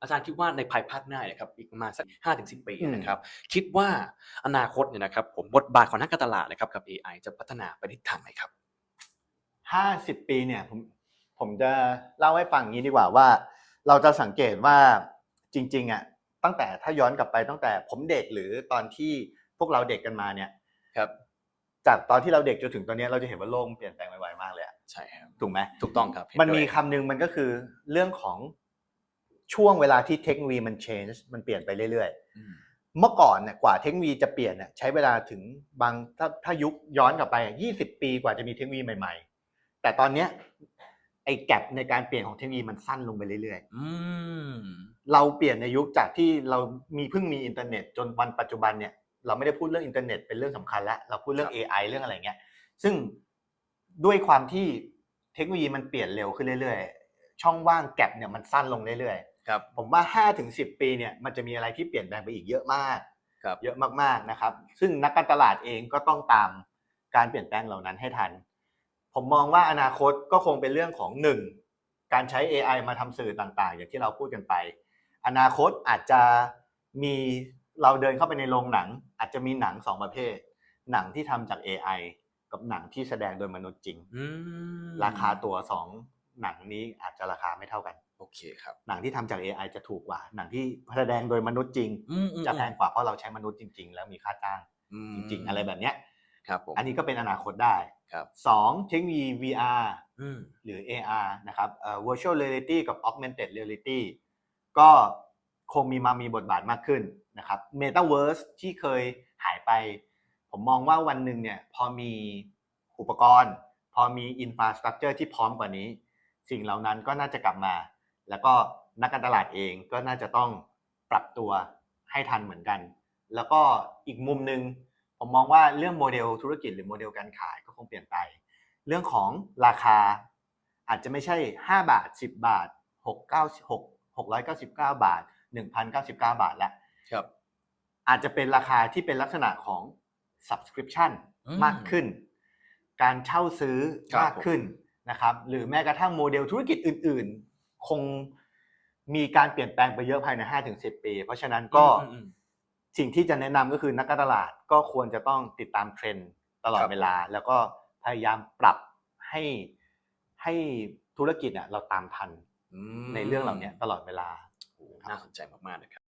อาจารย์คิดว่าในภายภาคหน้าเนี่ยครับอีกประมาณสักห้าถึงสิปีอืมนะครับคิดว่าอนาคตเนี่ยนะครับผมบทบาทของนักการตลาดนะครับกับ AI จะพัฒนาไปทิศทางไหนครับห้าสิบปีเนี่ยผมผมจะเล่าให้ฟังอย่างนี้ดีกว่าว่า เราจะสังเกตว่าจริงๆอะตั้งแต่ถ้าย้อนกลับไปตั้งแต่ผมเด็กหรือตอนที่พวกเราเด็กกันมาเนี่ยครับจากตอนที่เราเด็กจนถึงตอนเนี้ยเราจะเห็นว่าโลกมันเปลี่ยนแปลงไวๆมากเลยอะใช่ครับถูกไหมถูกต้องครับเห็มันด้วยมีคำหนึงมันก็คือเรื่องของ ช่วงเวลาที่เทคโนโลยีมัน change มันเปลี่ยนไปเรื่อยอืมๆเมื่อก่อนเนี่ยกว่าเทคโนโลยีจะเปลี่ยนเนี่ยใช้เวลาถึงบางถ้าถ้ายุคย้อนกลับไปอะ20 ปีกว่าจะมีเทคโนโลยีใหม่ๆ แต่ตอนเนี้ยไอ้แกลในการเปลี่ยนของเทคโนโลยีมันสั้นลงไปเรื่อยอืมๆเราเปลี่ยนในยุคจากที่เรามีเพิ่งมีอินเทอร์เน็ตจนวันปัจจุบันเนี่ยเราไม่ได้พูดเรื่องอินเทอร์เน็ตเป็นเรื่องสำคัญแล้วเราพูดเรื่อง AI เรื่องอะไรเงี้ย ซึ่งด้วยความที่เทคโนโลยีมันเปลี่ยนเร็วขึ้นเรื่อยๆ ช่องว่างแกลบเนี่ยมันสั้นลงเรื่อย ครับๆผมว่า5ถึง10 ปีเนี่ยมันจะมีอะไรที่เปลี่ยนแปลงไปอีกเยอะมากครับเยอะมากๆนะครับ ซึ่งนักการตลาดเองก็ต้องตามการเปลี่ยนแปลงเหล่านั้นให้ทัน ผมมองว่าอนาคตก็คงเป็นเรื่องของหนึ่งการใช้ AI มาทำสื่อต่างๆ อย่างที่เราพูดกันไป อนาคตอาจจะมีเราเดินเข้าไปในโรงหนัง อาจจะมีหนังสองประเภท หนังที่ทำจาก AI กับหนังที่แสดงโดยมนุษย์จริงอืมราคาตัวสอง หนังนี้อาจจะราคาไม่เท่ากัน โอเคครับ หนังที่ทำจาก AI จะถูกกว่า หนังที่แสดงโดยมนุษย์จริงอืมอืมจะแพงกว่าเพราะเราใช้มนุษย์จริง ๆ แล้วมีค่าจ้างมจริง ๆ อะไรแบบเนี้ยครับผมอันนี้ก็เป็นอนาคตได้ครับสองเทคโนโลยี VR อืมหรือ AR นะครับเอ่อ virtual reality กับ augmented reality ก็คงมีมามีบทบาทมากขึ้นนะครับ metaverse ที่เคยหายไป ผมมองว่าวันหนึ่งเนี่ยพอมีอุปกรณ์ พอมี infrastructure ที่พร้อมกว่านี้ สิ่งเหล่านั้นก็น่าจะกลับมา แล้วก็นักการตลาดเองก็น่าจะต้องปรับตัวให้ทันเหมือนกัน แล้วก็อีกมุมหนึ่งผมมองว่าเรื่องโมเดลธุรกิจหรือโมเดลการขายก็คงเปลี่ยนไป เรื่องของราคาอาจจะไม่ใช่ 5 บาท 10 บาท 6 9 6 699 บาท 1,099 บาทแล้วครับ อาจจะเป็นราคาที่เป็นลักษณะของ subscription อืมมากขึ้น การเช่าซื้อครับมากขึ้น นะครับหรือแม้กระทั่งโมเดลธุรกิจอื่น ๆ คงมีการเปลี่ยนแปลงไปเยอะภายใน 5-10 ปี เพราะฉะนั้นก็อืมอืมสิ่งที่จะแนะนำก็คือนักการตลาดก็ควรจะต้องติดตามเทรนด์ตลอดครับเวลา แล้วก็พยายามปรับให้ให้ธุรกิจอะเราตามทันอืมในเรื่องเหล่านี้ตลอดเวลาโอ้โหน่าสนใจมากๆนะครับ